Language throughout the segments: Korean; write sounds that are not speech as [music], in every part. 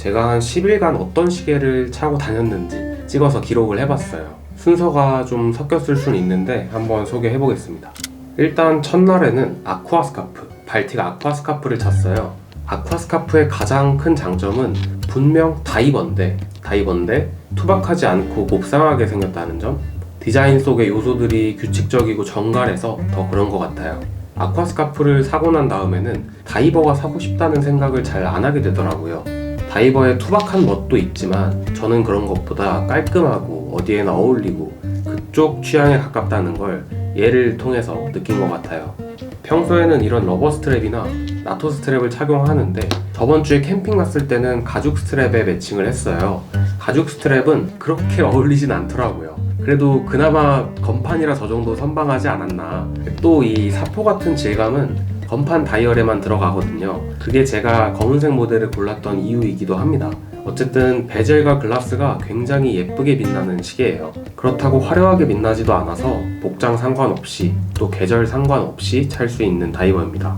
제가 한 10일간 어떤 시계를 차고 다녔는지 찍어서 기록을 해봤어요. 순서가 좀 섞였을 수는 있는데 한번 소개해 보겠습니다. 일단 첫날에는 아쿠아 스카프, 발틱 아쿠아 스카프를 찼어요. 아쿠아 스카프의 가장 큰 장점은 분명 다이버인데, 다이버인데 투박하지 않고 곱상하게 생겼다는 점. 디자인 속의 요소들이 규칙적이고 정갈해서 더 그런 것 같아요. 아쿠아 스카프를 사고 난 다음에는 다이버가 사고 싶다는 생각을 잘 안 하게 되더라고요. 다이버의 투박한 멋도 있지만 저는 그런 것보다 깔끔하고 어디에나 어울리고 그쪽 취향에 가깝다는 걸 얘를 통해서 느낀 것 같아요. 평소에는 이런 러버 스트랩이나 나토 스트랩을 착용하는데 저번 주에 캠핑 갔을 때는 가죽 스트랩에 매칭을 했어요. 가죽 스트랩은 그렇게 어울리진 않더라고요. 그래도 그나마 건판이라 저 정도 선방하지 않았나. 또 이 사포 같은 질감은 건판 다이얼에만 들어가거든요. 그게 제가 검은색 모델을 골랐던 이유이기도 합니다. 어쨌든 베젤과 글라스가 굉장히 예쁘게 빛나는 시계예요. 그렇다고 화려하게 빛나지도 않아서 복장 상관없이 또 계절 상관없이 찰 수 있는 다이버입니다.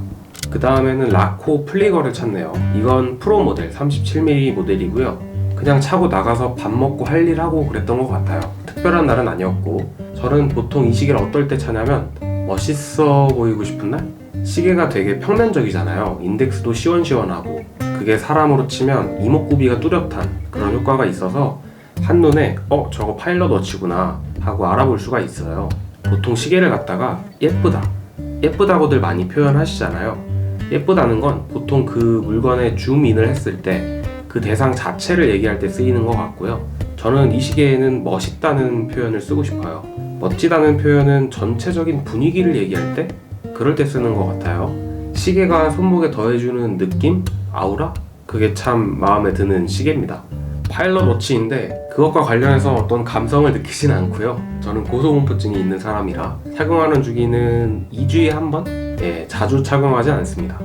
그 다음에는 라코 플리거를 찾네요. 이건 프로 모델 37mm 모델이고요. 그냥 차고 나가서 밥 먹고 할 일 하고 그랬던 것 같아요. 특별한 날은 아니었고 저는 보통 이 시계를 어떨 때 차냐면 멋있어 보이고 싶은 날? 시계가 되게 평면적이잖아요. 인덱스도 시원시원하고 그게 사람으로 치면 이목구비가 뚜렷한 그런 효과가 있어서 한눈에 어 저거 파일럿 워치구나 하고 알아볼 수가 있어요. 보통 시계를 갖다가 예쁘다 예쁘다고들 많이 표현하시잖아요. 예쁘다는 건 보통 그 물건에 줌인을 했을 때 그 대상 자체를 얘기할 때 쓰이는 것 같고요. 저는 이 시계에는 멋있다는 표현을 쓰고 싶어요. 멋지다는 표현은 전체적인 분위기를 얘기할 때 그럴 때 쓰는 것 같아요. 시계가 손목에 더해주는 느낌? 아우라? 그게 참 마음에 드는 시계입니다. 파일럿 워치인데 그것과 관련해서 어떤 감성을 느끼진 않고요. 저는 고소공포증이 있는 사람이라 착용하는 주기는 2주에 한 번? 예, 자주 착용하지 않습니다.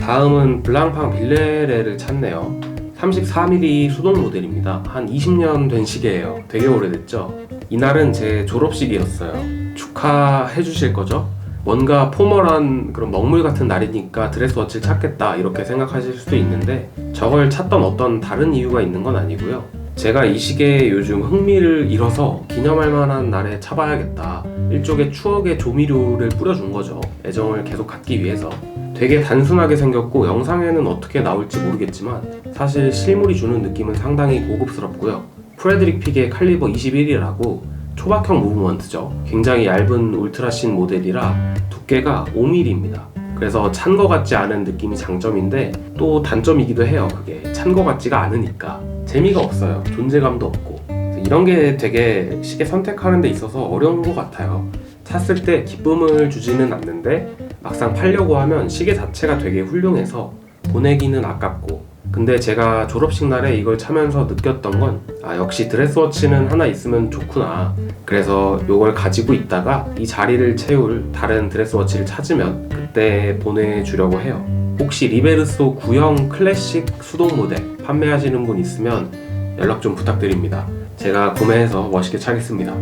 다음은 블랑팡 빌레레를 찾네요. 34mm 수동 모델입니다. 한 20년 된 시계예요. 되게 오래됐죠? 이날은 제 졸업식이었어요. 축하해 주실 거죠? 뭔가 포멀한 그런 먹물 같은 날이니까 드레스 워치를 찾겠다 이렇게 생각하실 수도 있는데 저걸 찾던 어떤 다른 이유가 있는 건 아니고요. 제가 이 시계에 요즘 흥미를 잃어서 기념할 만한 날에 차봐야겠다. 일종의 추억의 조미료를 뿌려준 거죠. 애정을 계속 갖기 위해서. 되게 단순하게 생겼고 영상에는 어떻게 나올지 모르겠지만 사실 실물이 주는 느낌은 상당히 고급스럽고요. 프레드릭 픽의 칼리버 21이라고 초박형 무브먼트죠. 굉장히 얇은 울트라신 모델이라 두께가 5mm입니다. 그래서 찬거 같지 않은 느낌이 장점인데 또 단점이기도 해요. 그게 찬거 같지가 않으니까 재미가 없어요. 존재감도 없고 이런 게 되게 시계 선택하는 데 있어서 어려운 것 같아요. 찼을 때 기쁨을 주지는 않는데 막상 팔려고 하면 시계 자체가 되게 훌륭해서 보내기는 아깝고 근데 제가 졸업식 날에 이걸 차면서 느꼈던 건 아, 역시 드레스워치는 하나 있으면 좋구나. 그래서 이걸 가지고 있다가 이 자리를 채울 다른 드레스워치를 찾으면 그때 보내주려고 해요. 혹시 리베르소 구형 클래식 수동 모델 판매하시는 분 있으면 연락 좀 부탁드립니다. 제가 구매해서 멋있게 차겠습니다.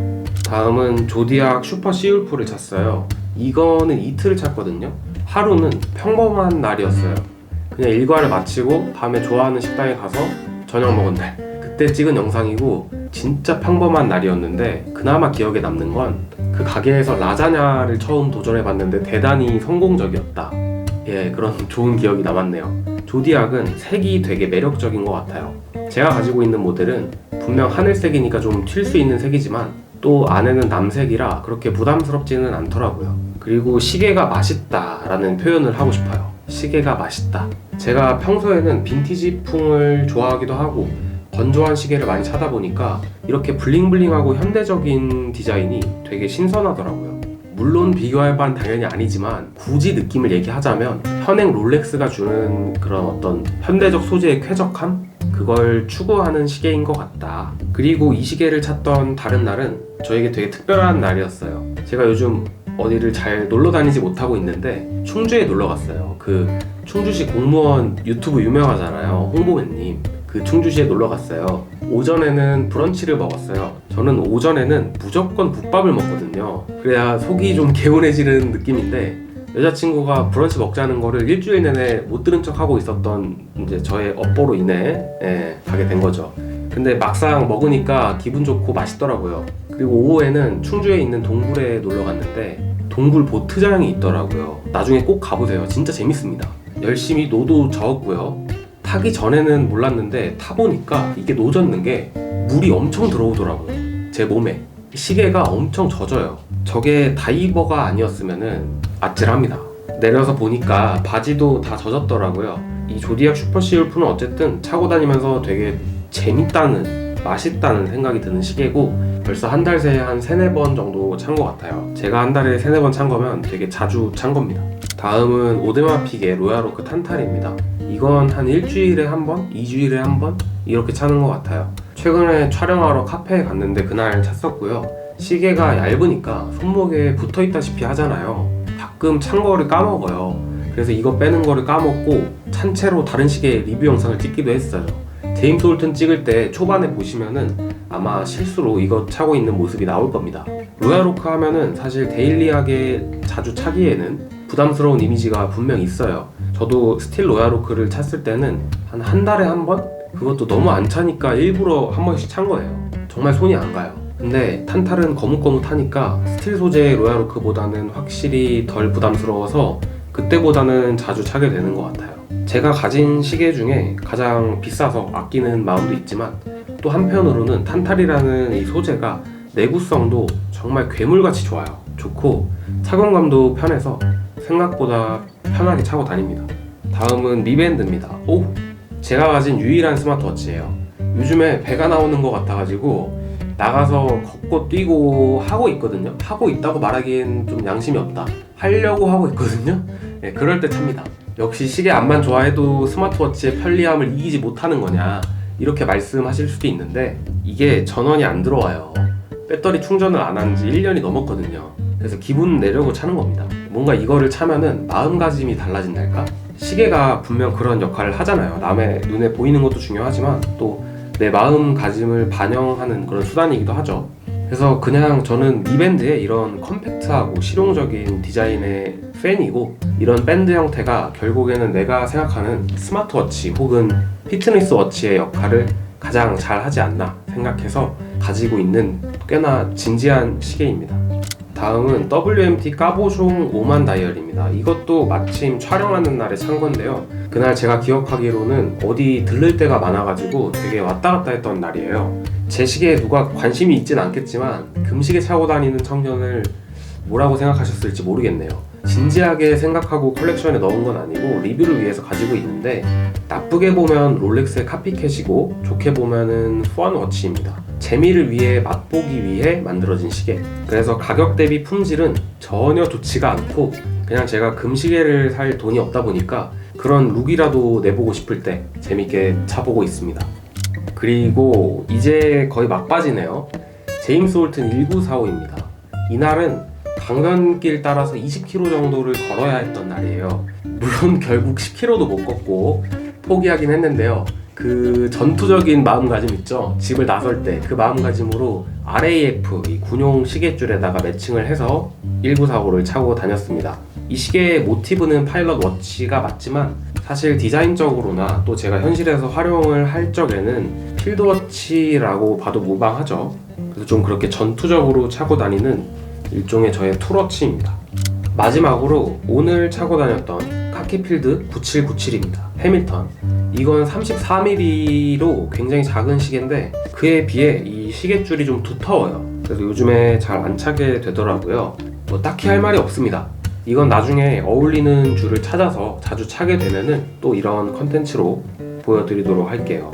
다음은 조디악 슈퍼 시울프를 찼어요. 이거는 이틀을 찼거든요. 하루는 평범한 날이었어요. 그냥 일과를 마치고 밤에 좋아하는 식당에 가서 저녁 먹은 날. 그때 찍은 영상이고 진짜 평범한 날이었는데 그나마 기억에 남는 건 그 가게에서 라자냐를 처음 도전해 봤는데 대단히 성공적이었다. 예 그런 [laughs] 좋은 기억이 남았네요. 조디악은 색이 되게 매력적인 것 같아요. 제가 가지고 있는 모델은 분명 하늘색이니까 좀 튈 수 있는 색이지만 또 안에는 남색이라 그렇게 부담스럽지는 않더라고요. 그리고 시계가 맛있다 라는 표현을 하고 싶어요 시계가 맛있다. 제가 평소에는 빈티지풍을 좋아하기도 하고 건조한 시계를 많이 차다 보니까 이렇게 블링블링하고 현대적인 디자인이 되게 신선하더라고요. 물론 비교할 바는 당연히 아니지만 굳이 느낌을 얘기하자면 현행 롤렉스가 주는 그런 어떤 현대적 소재의 쾌적함? 그걸 추구하는 시계인 것 같다. 그리고 이 시계를 찾던 다른 날은 저에게 되게 특별한 날이었어요. 제가 요즘 어디를 잘 놀러 다니지 못하고 있는데 충주에 놀러 갔어요. 그 충주시 공무원 유튜브 유명하잖아요. 홍보맨님. 그 충주시에 놀러 갔어요. 오전에는 브런치를 먹었어요. 저는 오전에는 무조건 국밥을 먹거든요. 그래야 속이 좀 개운해지는 느낌인데 여자친구가 브런치 먹자는 거를 일주일 내내 못 들은 척 하고 있었던 이제 저의 업보로 인해 예, 가게 된 거죠. 근데 막상 먹으니까 기분 좋고 맛있더라고요. 그리고 오후에는 충주에 있는 동굴에 놀러 갔는데 동굴 보트장이 있더라고요. 나중에 꼭 가보세요. 진짜 재밌습니다. 열심히 노도 저었고요. 타기 전에는 몰랐는데 타보니까 이게 노젓는 게 물이 엄청 들어오더라고요. 제 몸에. 시계가 엄청 젖어요. 저게 다이버가 아니었으면은 아찔합니다. 내려서 보니까 바지도 다 젖었더라고요. 이 조디악 슈퍼 시울프는 어쨌든 차고 다니면서 되게 재밌다는 맛있다는 생각이 드는 시계고 벌써 한 달 새에 한 세네 번 정도 찬 것 같아요. 제가 한 달에 세네 번 찬 거면 되게 자주 찬 겁니다. 다음은 오데마 픽의 로얄로크 탄탈입니다. 이건 한 일주일에 한 번, 이주일에 한 번 이렇게 차는 것 같아요. 최근에 촬영하러 카페에 갔는데 그날 찼었고요. 시계가 얇으니까 손목에 붙어 있다시피 하잖아요. 가끔 찬 거를 까먹어요. 그래서 이거 빼는 거를 까먹고 찬 채로 다른 시계 리뷰 영상을 찍기도 했어요. 제임스 홀튼 찍을 때 초반에 보시면은 아마 실수로 이거 차고 있는 모습이 나올 겁니다. 로얄로크 하면은 사실 데일리하게 자주 차기에는 부담스러운 이미지가 분명 있어요. 저도 스틸 로얄로크를 찼을 때는 한 한 달에 한 번? 그것도 너무 안 차니까 일부러 한 번씩 찬 거예요. 정말 손이 안 가요. 근데 탄탈은 거뭇거뭇하니까 스틸 소재의 로얄로크보다는 확실히 덜 부담스러워서 그때보다는 자주 차게 되는 것 같아요. 제가 가진 시계 중에 가장 비싸서 아끼는 마음도 있지만 또 한편으로는 탄탈이라는 이 소재가 내구성도 정말 괴물같이 좋아요. 좋고 착용감도 편해서 생각보다 편하게 차고 다닙니다. 다음은 리밴드입니다. 오! 제가 가진 유일한 스마트워치예요. 요즘에 배가 나오는 것 같아가지고 나가서 걷고 뛰고 하고 있거든요. 하고 있다고 말하기엔 좀 양심이 없다. 하려고 하고 있거든요. 네, 그럴 때 찹니다. 역시 시계 안만 좋아해도 스마트워치의 편리함을 이기지 못하는 거냐 이렇게 말씀하실 수도 있는데 이게 전원이 안 들어와요. 배터리 충전을 안 한 지 1년이 넘었거든요. 그래서 기분 내려고 차는 겁니다. 뭔가 이거를 차면은 마음가짐이 달라진달까? 시계가 분명 그런 역할을 하잖아요. 남의 눈에 보이는 것도 중요하지만 또 내 마음가짐을 반영하는 그런 수단이기도 하죠. 그래서 그냥 저는 이 밴드의 이런 컴팩트하고 실용적인 디자인의 팬이고 이런 밴드 형태가 결국에는 내가 생각하는 스마트워치 혹은 피트니스 워치의 역할을 가장 잘 하지 않나 생각해서 가지고 있는 꽤나 진지한 시계입니다. 다음은 WMT 까보숑 5만 다이얼입니다. 이것도 마침 촬영하는 날에 산 건데요. 그날 제가 기억하기로는 어디 들를 때가 많아가지고 되게 왔다 갔다 했던 날이에요. 제 시계에 누가 관심이 있진 않겠지만 금시계 차고 다니는 청년을 뭐라고 생각하셨을지 모르겠네요. 진지하게 생각하고 컬렉션에 넣은 건 아니고 리뷰를 위해서 가지고 있는데 나쁘게 보면 롤렉스의 카피캣이고 좋게 보면은 후안 워치입니다. 재미를 위해 맛보기 위해 만들어진 시계. 그래서 가격 대비 품질은 전혀 좋지가 않고 그냥 제가 금시계를 살 돈이 없다 보니까 그런 룩이라도 내보고 싶을 때 재밌게 차보고 있습니다. 그리고 이제 거의 막바지네요. 제임스 홀튼 1945입니다. 이날은 강변길 따라서 20km 정도를 걸어야 했던 날이에요. 물론 결국 10km도 못 걷고 포기하긴 했는데요. 그 전투적인 마음가짐 있죠. 집을 나설 때 그 마음가짐으로 RAF 이 군용 시계줄에다가 매칭을 해서 1945를 차고 다녔습니다. 이 시계의 모티브는 파일럿 워치가 맞지만 사실 디자인적으로나 또 제가 현실에서 활용을 할 적에는 필드워치라고 봐도 무방하죠. 그래서 좀 그렇게 전투적으로 차고 다니는 일종의 저의 툴워치입니다. 마지막으로 오늘 차고 다녔던 카키필드 9797입니다. 해밀턴. 이건 34mm로 굉장히 작은 시계인데 그에 비해 이 시계줄이 좀 두터워요. 그래서 요즘에 잘 안 차게 되더라고요. 뭐 딱히 할 말이 없습니다. 이건 나중에 어울리는 줄을 찾아서 자주 차게 되면은 또 이런 컨텐츠로 보여드리도록 할게요.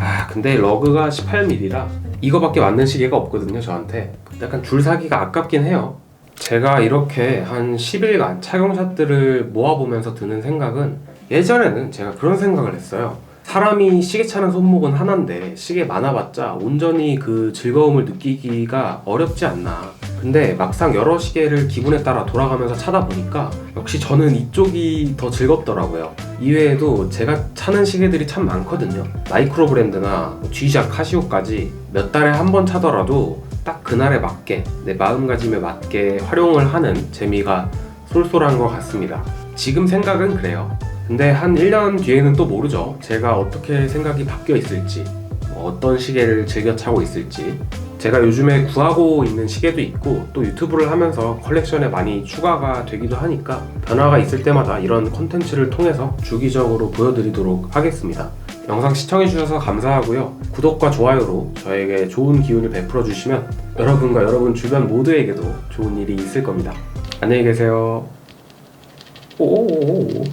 아 근데 러그가 18mm라 이거밖에 맞는 시계가 없거든요 저한테 약간 줄 사기가 아깝긴 해요 제가 이렇게 한 10일간 착용샷들을 모아보면서 드는 생각은 예전에는 제가 그런 생각을 했어요 사람이 시계 차는 손목은 하나인데 시계 많아봤자 온전히 그 즐거움을 느끼기가 어렵지 않나 근데 막상 여러 시계를 기분에 따라 돌아가면서 차다 보니까 역시 저는 이쪽이 더 즐겁더라고요. 이외에도 제가 차는 시계들이 참 많거든요. 마이크로 브랜드나 G작, 카시오까지 몇 달에 한 번 차더라도 딱 그날에 맞게 내 마음가짐에 맞게 활용을 하는 재미가 쏠쏠한 것 같습니다. 지금 생각은 그래요. 근데 한 1년 뒤에는 또 모르죠. 제가 어떻게 생각이 바뀌어 있을지, 뭐 어떤 시계를 즐겨 차고 있을지. 제가 요즘에 구하고 있는 시계도 있고 또 유튜브를 하면서 컬렉션에 많이 추가가 되기도 하니까 변화가 있을 때마다 이런 콘텐츠를 통해서 주기적으로 보여드리도록 하겠습니다. 영상 시청해주셔서 감사하고요. 구독과 좋아요로 저에게 좋은 기운을 베풀어 주시면 여러분과 여러분 주변 모두에게도 좋은 일이 있을 겁니다. 안녕히 계세요. 오오오오.